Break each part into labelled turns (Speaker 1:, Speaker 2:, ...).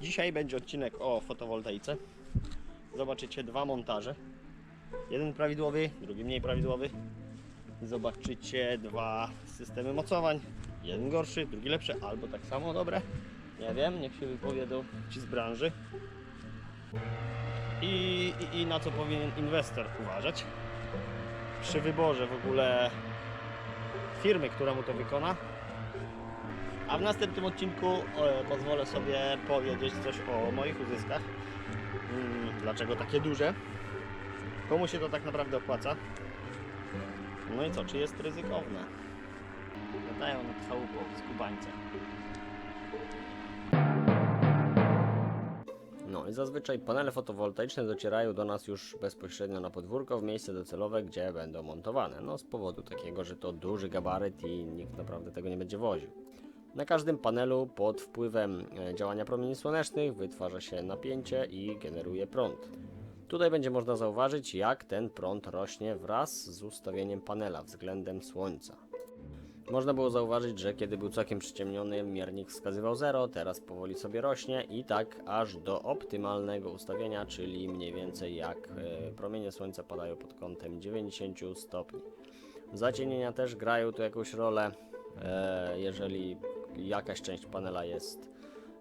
Speaker 1: Dzisiaj będzie odcinek o fotowoltaice. Zobaczycie dwa montaże. Jeden prawidłowy, drugi mniej prawidłowy. Zobaczycie dwa systemy mocowań. Jeden gorszy, drugi lepszy, albo tak samo dobre. Nie wiem, niech się wypowiedzą ci z branży. I, i, I na co powinien inwestor uważać przy wyborze w ogóle firmy, która mu to wykona. A w następnym odcinku e, pozwolę sobie powiedzieć coś o moich uzyskach. Mm, Dlaczego takie duże? Komu się to tak naprawdę opłaca? No i co, czy jest ryzykowne? Latają nad chałupą z Kubańca. No i zazwyczaj panele fotowoltaiczne docierają do nas już bezpośrednio na podwórko, w miejsce docelowe, gdzie będą montowane. No z powodu takiego, że to duży gabaryt i nikt naprawdę tego nie będzie woził. Na każdym panelu pod wpływem e, działania promieni słonecznych wytwarza się napięcie i generuje prąd. Tutaj będzie można zauważyć, jak ten prąd rośnie wraz z ustawieniem panela względem słońca. Można było zauważyć, że kiedy był całkiem przyciemniony, miernik wskazywał 0, teraz powoli sobie rośnie i tak aż do optymalnego ustawienia, czyli mniej więcej jak e, promienie słońca padają pod kątem 90 stopni. Zacienienia też grają tu jakąś rolę. E, jeżeli jakaś część panela jest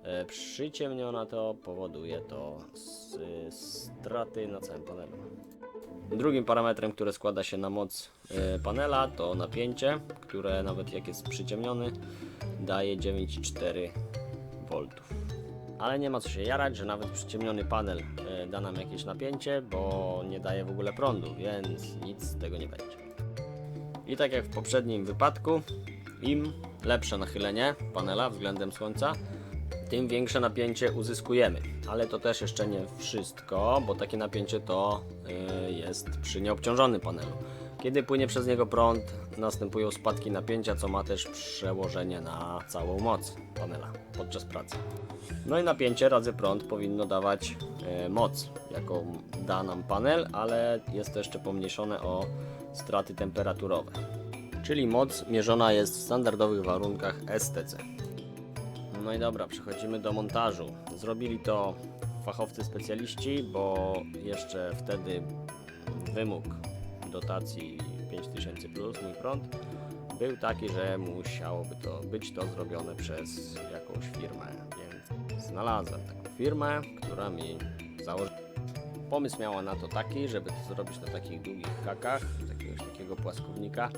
Speaker 1: e, przyciemniona, to powoduje to straty na całym panelu. Drugim parametrem, który składa się na moc e, panela, to napięcie, które nawet jak jest przyciemniony, daje 9,4 V. Ale nie ma co się jarać, że nawet przyciemniony panel e, da nam jakieś napięcie, bo nie daje w ogóle prądu, więc nic z tego nie będzie. I tak jak w poprzednim wypadku, im lepsze nachylenie panela względem słońca, tym większe napięcie uzyskujemy. Ale to też jeszcze nie wszystko, bo takie napięcie to y, jest przy nieobciążonym panelu. Kiedy płynie przez niego prąd, następują spadki napięcia, co ma też przełożenie na całą moc panela podczas pracy. No i napięcie razy prąd powinno dawać e, moc, jaką da nam panel, ale jest to jeszcze pomniejszone o straty temperaturowe. Czyli moc mierzona jest w standardowych warunkach STC. No i dobra, przechodzimy do montażu. Zrobili to fachowcy specjaliści, bo jeszcze wtedy wymóg dotacji 5000 plus mój prąd był taki, że musiałoby to być to zrobione przez jakąś firmę, więc znalazłem taką firmę, która mi założyła. Pomysł miała na to taki, żeby to zrobić na takich długich hakach, jakiegoś takiego płaskownika.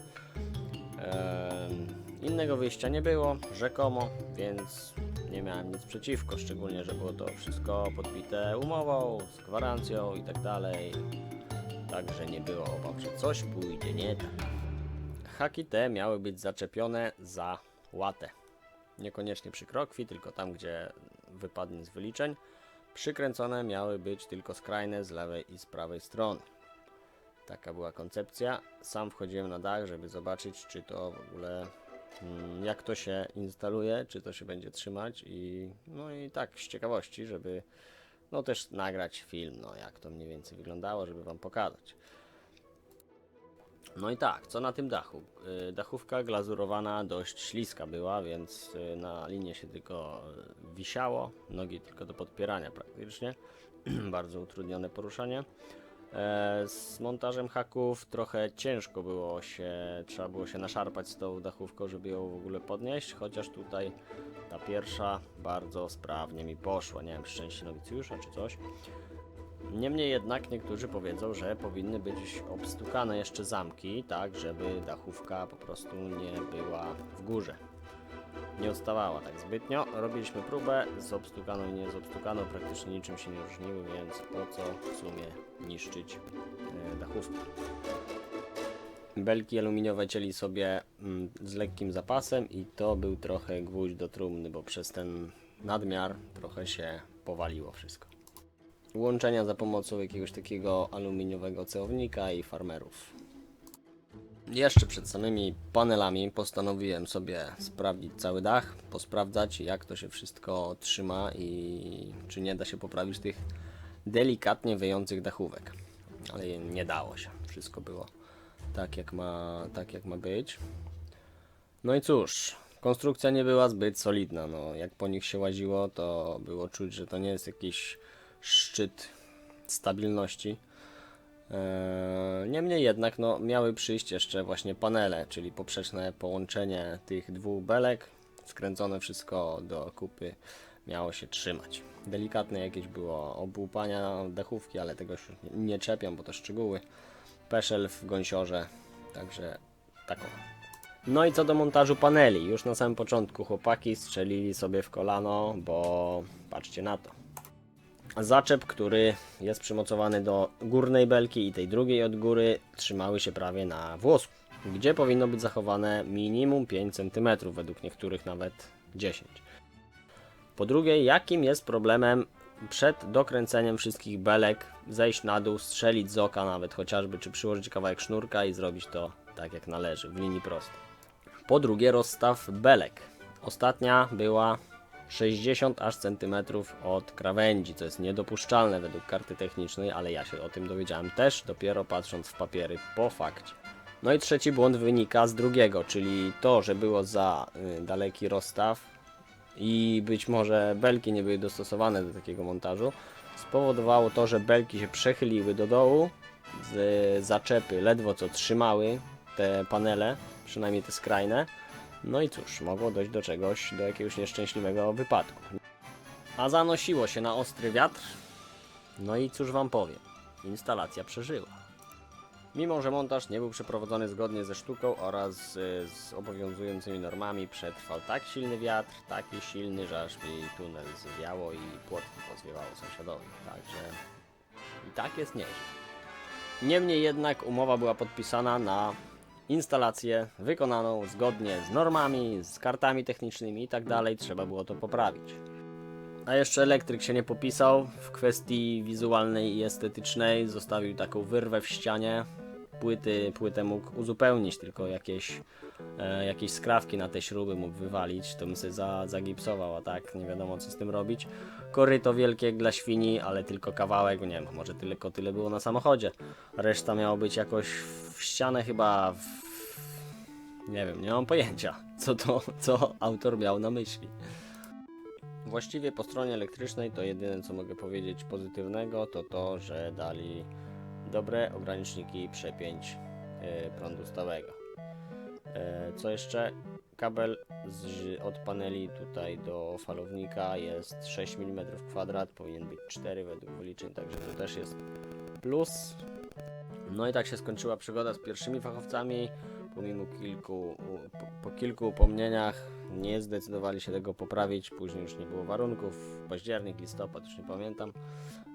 Speaker 1: Innego wyjścia nie było, rzekomo, więc nie miałem nic przeciwko, szczególnie, że było to wszystko podbite umową, z gwarancją i tak dalej. Także nie było obaw, że coś pójdzie nie tak. Haki te miały być zaczepione za łatę. Niekoniecznie przy krokwi, tylko tam, gdzie wypadnie z wyliczeń. Przykręcone miały być tylko skrajne z lewej i z prawej strony. Taka była koncepcja. Sam wchodziłem na dach, żeby zobaczyć, czy to w ogóle mm, jak to się instaluje, czy to się będzie trzymać i no i tak z ciekawości, żeby no też nagrać film, no jak to mniej więcej wyglądało, żeby wam pokazać. No i tak, co na tym dachu? Y, Dachówka glazurowana dość śliska była, więc y, na linie się tylko y, wisiało, nogi tylko do podpierania praktycznie. Bardzo utrudnione poruszanie. E, Z montażem haków trochę ciężko było się, trzeba było się naszarpać z tą dachówką, żeby ją w ogóle podnieść, chociaż tutaj ta pierwsza bardzo sprawnie mi poszła. Nie wiem, szczęście nowicjusza czy coś. Niemniej jednak niektórzy powiedzą, że powinny być obstukane jeszcze zamki, tak żeby dachówka po prostu nie była w górze. Nie odstawała tak zbytnio. Robiliśmy próbę z obstukaną i nie z obstukaną, praktycznie niczym się nie różniły, więc po co w sumie niszczyć e, dachówkę. Belki aluminiowe cieli sobie mm, z lekkim zapasem i to był trochę gwóźdź do trumny, bo przez ten nadmiar trochę się powaliło wszystko łączenia za pomocą jakiegoś takiego aluminiowego celownika i farmerów. Jeszcze przed samymi panelami postanowiłem sobie sprawdzić cały dach, posprawdzać jak to się wszystko trzyma i czy nie da się poprawić tych delikatnie wyjących dachówek. Ale nie dało się. Wszystko było tak jak ma, tak jak ma być. No i cóż, Konstrukcja nie była zbyt solidna, no jak po nich się łaziło, to było czuć, że to nie jest jakiś szczyt stabilności. Eee, Niemniej jednak no, miały przyjść jeszcze właśnie panele, czyli poprzeczne połączenie tych dwóch belek, skręcone wszystko do kupy miało się trzymać. Delikatne jakieś było obłupania dechówki, ale tego już nie czepiam, bo to szczegóły. Peszel w gąsiorze, także taką. No i co do montażu paneli, już na samym początku chłopaki strzelili sobie w kolano, bo patrzcie na to. Zaczep, który jest przymocowany do górnej belki i tej drugiej od góry, trzymały się prawie na włosku, gdzie powinno być zachowane minimum 5 cm, według niektórych nawet 10 Po drugie, jakim jest problemem przed dokręceniem wszystkich belek zejść na dół, strzelić z oka nawet chociażby, czy przyłożyć kawałek sznurka i zrobić to tak jak należy, w linii prostej. Po drugie, rozstaw belek. Ostatnia była 60 aż centymetrów od krawędzi, co jest niedopuszczalne według karty technicznej, ale ja się o tym dowiedziałem też dopiero patrząc w papiery po fakcie. No i trzeci błąd wynika z drugiego, czyli to, że było za y, daleki rozstaw i być może belki nie były dostosowane do takiego montażu, spowodowało to, że belki się przechyliły do dołu, zaczepy ledwo co trzymały te panele, przynajmniej te skrajne. No i cóż, mogło dojść do czegoś, do jakiegoś nieszczęśliwego wypadku. A zanosiło się na ostry wiatr. No i cóż wam powiem, instalacja przeżyła. Mimo, że montaż nie był przeprowadzony zgodnie ze sztuką oraz y, z obowiązującymi normami, przetrwał tak silny wiatr, taki silny, że aż mi tunel zwiało i płotki pozwiewało sąsiadowi. Także i tak jest nieźle. Niemniej jednak umowa była podpisana na instalację wykonaną zgodnie z normami, z kartami technicznymi i tak dalej. Trzeba było to poprawić. A jeszcze elektryk się nie popisał w kwestii wizualnej i estetycznej. Zostawił taką wyrwę w ścianie. Płyty, płytę mógł uzupełnić, tylko jakieś, e, jakieś skrawki na te śruby mógł wywalić. To bym sobie za, zagipsował, a tak nie wiadomo co z tym robić. Koryto wielkie dla świni, ale tylko kawałek, nie wiem, może tylko tyle było na samochodzie. Reszta miało być jakoś w ścianę chyba w... Nie wiem, nie mam pojęcia, co to, co autor miał na myśli. Właściwie po stronie elektrycznej to jedyne co mogę powiedzieć pozytywnego to to, że dali dobre ograniczniki przepięć e, prądu stałego. E, Co jeszcze? Kabel z, od paneli tutaj do falownika jest 6 mm kwadrat, powinien być 4 według wyliczeń, także to też jest plus. No i tak się skończyła przygoda z pierwszymi fachowcami. Pomimo kilku, po, po kilku upomnieniach nie zdecydowali się tego poprawić. Później już nie było warunków. Październik, listopad, już nie pamiętam.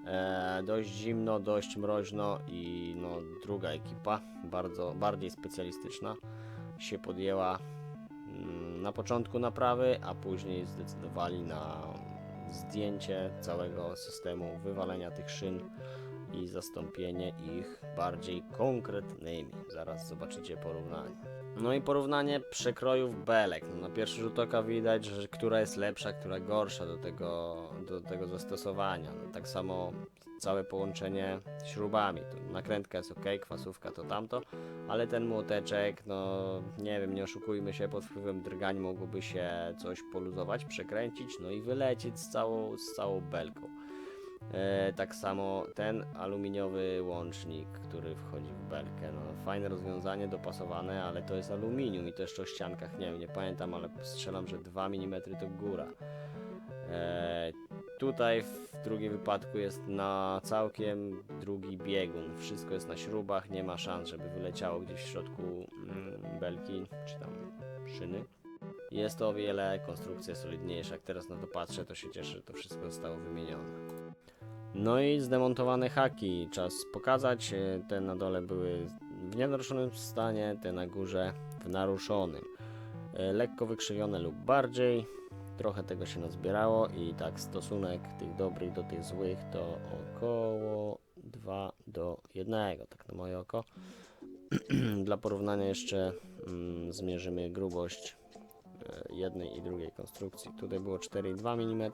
Speaker 1: E, dość zimno, dość mroźno i no, druga ekipa, bardzo bardziej specjalistyczna, się podjęła mm, na początku naprawy, a później zdecydowali na zdjęcie całego systemu, wywalenia tych szyn i zastąpienie ich bardziej konkretnymi. Zaraz zobaczycie porównanie. No i porównanie przekrojów belek. No, na pierwszy rzut oka widać, że która jest lepsza, która gorsza do tego, do tego zastosowania. No, tak samo całe połączenie śrubami. To nakrętka jest ok, kwasówka to tamto, ale ten młoteczek, no nie wiem, nie oszukujmy się, pod wpływem drgań mogłoby się coś poluzować, przekręcić, no i wylecieć z całą, z całą belką. E, tak samo ten aluminiowy łącznik, który wchodzi w belkę. No, fajne rozwiązanie, dopasowane, ale to jest aluminium i to jeszcze o ściankach, nie wiem, nie pamiętam, ale strzelam, że 2 mm to góra. E, tutaj w drugim wypadku jest na całkiem drugi biegun. Wszystko jest na śrubach, nie ma szans, żeby wyleciało gdzieś w środku mm, belki czy tam szyny. Jest to o wiele, konstrukcja solidniejsza. Jak teraz na to patrzę, to się cieszę, że to wszystko zostało wymienione. No i zdemontowane haki. Czas pokazać. E, Te na dole były w nienaruszonym stanie, te na górze w naruszonym. E, Lekko wykrzywione lub bardziej. Trochę tego się nazbierało i tak stosunek tych dobrych do tych złych to około 2 do 1, tak na moje oko. Dla porównania jeszcze mm, zmierzymy grubość e, jednej i drugiej konstrukcji. Tutaj było 4,2 mm,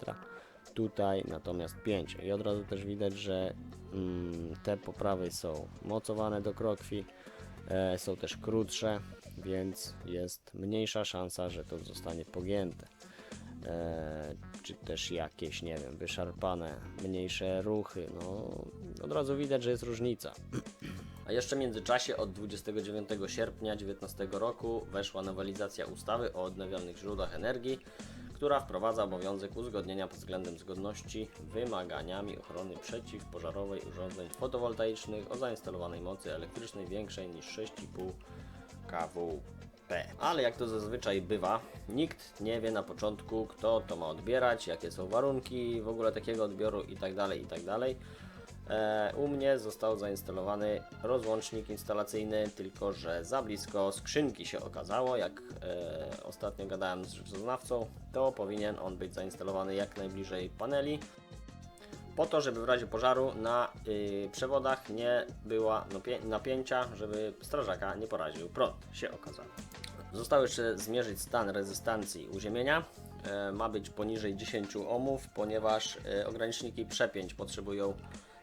Speaker 1: tutaj natomiast 5. I od razu też widać, że mm, te po prawej są mocowane do krokwi, e, są też krótsze. więc jest mniejsza szansa, że to zostanie pogięte. E, czy też jakieś, nie wiem, wyszarpane, mniejsze ruchy. No, od razu widać, że jest różnica. A jeszcze w międzyczasie od 29 sierpnia 2019 roku weszła nowelizacja ustawy o odnawialnych źródłach energii, która wprowadza obowiązek uzgodnienia pod względem zgodności wymaganiami ochrony przeciwpożarowej urządzeń fotowoltaicznych o zainstalowanej mocy elektrycznej większej niż 6,5 kWp. Ale jak to zazwyczaj bywa, nikt nie wie na początku, kto to ma odbierać, jakie są warunki w ogóle takiego odbioru itd. itd. E, U mnie został zainstalowany rozłącznik instalacyjny, tylko że za blisko skrzynki się okazało. Jak e, ostatnio gadałem z rzeczoznawcą, to powinien on być zainstalowany jak najbliżej paneli, po to, żeby w razie pożaru na y, przewodach nie była napięcia, żeby strażaka nie poraził prąd, się okazało. Zostało jeszcze zmierzyć stan rezystancji uziemienia. E, ma być poniżej 10 ohmów, ponieważ ograniczniki przepięć potrzebują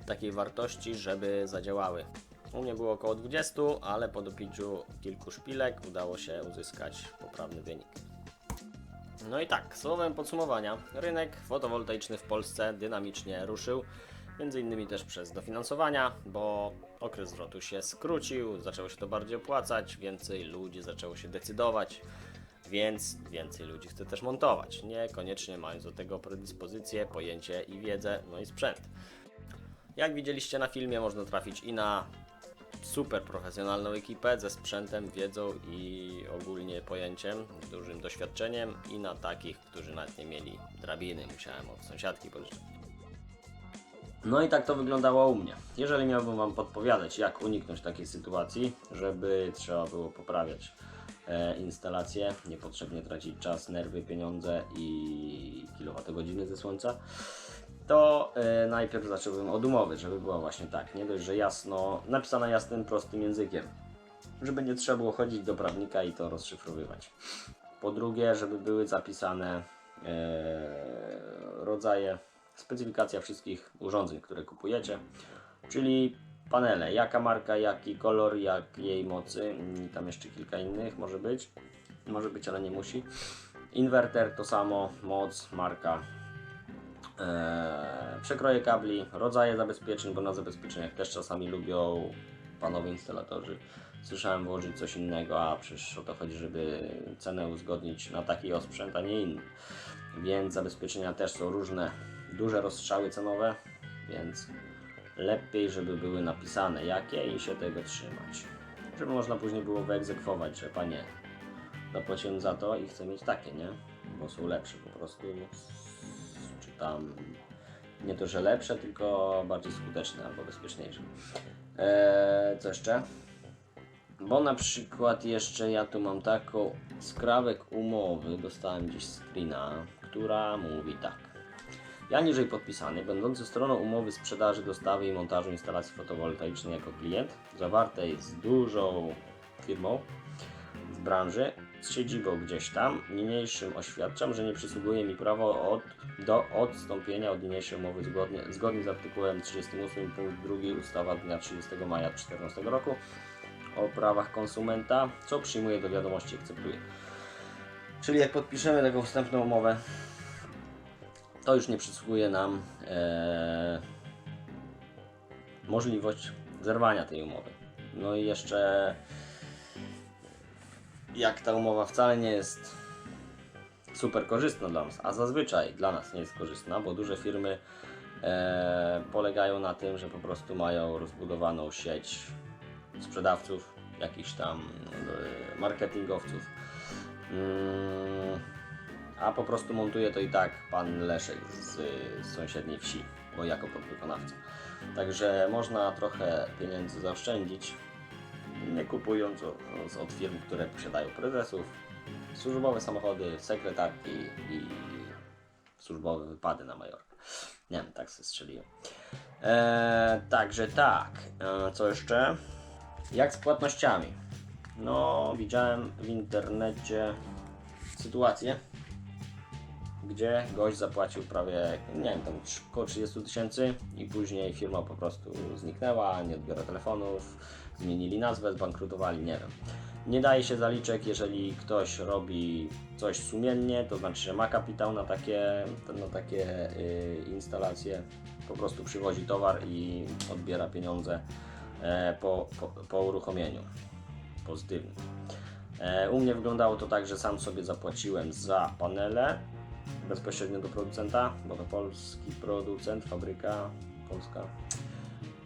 Speaker 1: takiej wartości, żeby zadziałały. U mnie było około 20, ale po dopiciu kilku szpilek udało się uzyskać poprawny wynik. No i tak, słowem podsumowania, rynek fotowoltaiczny w Polsce dynamicznie ruszył, między innymi też przez dofinansowania, bo okres zwrotu się skrócił, zaczęło się to bardziej opłacać, więcej ludzi zaczęło się decydować, więc więcej ludzi chce też montować, niekoniecznie mając do tego predyspozycję, pojęcie i wiedzę, no i sprzęt. Jak widzieliście na filmie, można trafić i na super profesjonalną ekipę ze sprzętem, wiedzą i ogólnie pojęciem, dużym doświadczeniem i na takich, którzy nawet nie mieli drabiny, musiałem od sąsiadki pożyczyć. No i tak to wyglądało u mnie. Jeżeli miałbym Wam podpowiadać, jak uniknąć takiej sytuacji, żeby trzeba było poprawiać e, instalację, niepotrzebnie tracić czas, nerwy, pieniądze i kilowatogodziny ze słońca, to e, najpierw zacząłbym od umowy, żeby była właśnie tak, nie dość, że jasno, napisana jasnym, prostym językiem, żeby nie trzeba było chodzić do prawnika i to rozszyfrowywać. Po drugie, żeby były zapisane e, rodzaje, specyfikacja wszystkich urządzeń, które kupujecie, czyli panele, jaka marka, jaki kolor, jak jej mocy, i tam jeszcze kilka innych może być, może być, ale nie musi. Inwerter to samo, moc, marka, Eee, przekroje kabli, rodzaje zabezpieczeń, bo na zabezpieczeniach też czasami lubią panowie instalatorzy. Słyszałem włożyć coś innego, a przecież o to chodzi, żeby cenę uzgodnić na taki osprzęt, a nie inny. Więc zabezpieczenia też są różne, duże rozstrzały cenowe, więc lepiej, żeby były napisane jakie i się tego trzymać. Żeby można później było wyegzekwować, że panie, zapłaciłem za to i chcę mieć takie, nie? Bo są lepsze po prostu tam nie to, że lepsze, tylko bardziej skuteczne albo bezpieczniejsze. Eee, co jeszcze? Bo na przykład jeszcze ja tu mam taką skrawek umowy, dostałem gdzieś screena, która mówi tak. Ja niżej podpisany, będący stroną umowy sprzedaży, dostawy i montażu instalacji fotowoltaicznej jako klient, zawartej z dużą firmą z branży, z siedzibą gdzieś tam, niniejszym oświadczam, że nie przysługuje mi prawo od, do odstąpienia od niniejszej umowy zgodnie, zgodnie z artykułem 38 punkt 2 ustawa dnia 30 maja 2014 roku o prawach konsumenta, co przyjmuję do wiadomości i akceptuję. Czyli jak podpiszemy taką wstępną umowę, to już nie przysługuje nam e, możliwość zerwania tej umowy. No i jeszcze jak ta umowa wcale nie jest super korzystna dla nas, a zazwyczaj dla nas nie jest korzystna, bo duże firmy e, polegają na tym, że po prostu mają rozbudowaną sieć sprzedawców, jakichś tam e, marketingowców. Mm, a po prostu montuje to i tak pan Leszek z, z sąsiedniej wsi, bo jako podwykonawca. Także można trochę pieniędzy zaoszczędzić, nie kupując od, firm, które posiadają prezesów, służbowe samochody, sekretarki i służbowe wypady na Majorkę. Nie wiem, tak sobie strzeliłem. Eee, także tak, eee, co jeszcze? Jak z płatnościami? No, widziałem w internecie sytuację, gdzie gość zapłacił prawie, nie wiem, tam około 30 tysięcy i później firma po prostu zniknęła, nie odbiera telefonów, zmienili nazwę, zbankrutowali, nie wiem. Nie daje się zaliczek, jeżeli ktoś robi coś sumiennie, to znaczy, że ma kapitał na takie, na takie y, instalacje, po prostu przywozi towar i odbiera pieniądze e, po, po, po uruchomieniu. Pozytywnie. E, U mnie wyglądało to tak, że sam sobie zapłaciłem za panele bezpośrednio do producenta, bo to polski producent, fabryka polska.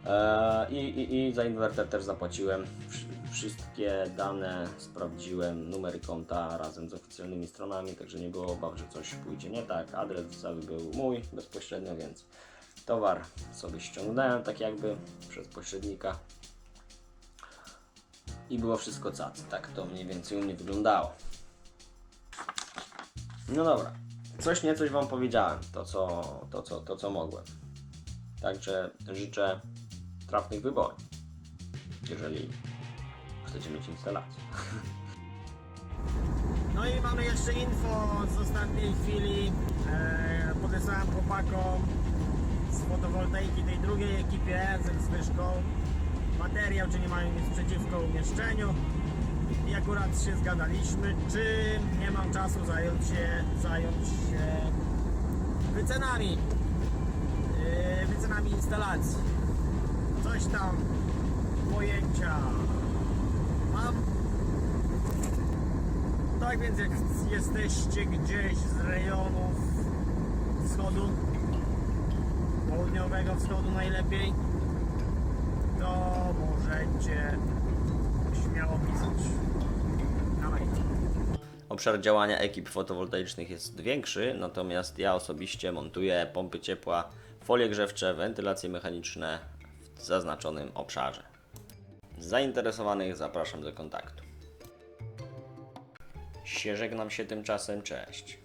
Speaker 1: E, I, i, I za inwerter też zapłaciłem. Wsz- Wszystkie dane sprawdziłem, numery konta razem z oficjalnymi stronami, także nie było obaw, że coś pójdzie nie tak. Adres cały był mój bezpośrednio, więc towar sobie ściągnąłem tak jakby przez pośrednika i było wszystko cacy. Tak to mniej więcej u mnie wyglądało. No dobra, coś niecoś Wam powiedziałem, to co, to co, to co mogłem. Także życzę trafnych wyborów, jeżeli chcecie mieć instalację.
Speaker 2: No i mamy jeszcze info z ostatniej chwili. E, podesłałem chłopakom z fotowoltaiki tej drugiej ekipie ze zwyżką materiał, czy nie mają nic przeciwko umieszczeniu. I akurat się zgadaliśmy, czy nie mam czasu zająć się, zająć się wycenami. E, wycenami instalacji. Coś tam pojęcia mam. Tak więc jak jesteście gdzieś z rejonów wschodu, południowego wschodu najlepiej, to możecie śmiało pisać maila.
Speaker 1: Obszar działania ekip fotowoltaicznych jest większy, natomiast ja osobiście montuję pompy ciepła, folie grzewcze, wentylacje mechaniczne zaznaczonym obszarze. Zainteresowanych zapraszam do kontaktu. Się żegnam się tymczasem, cześć.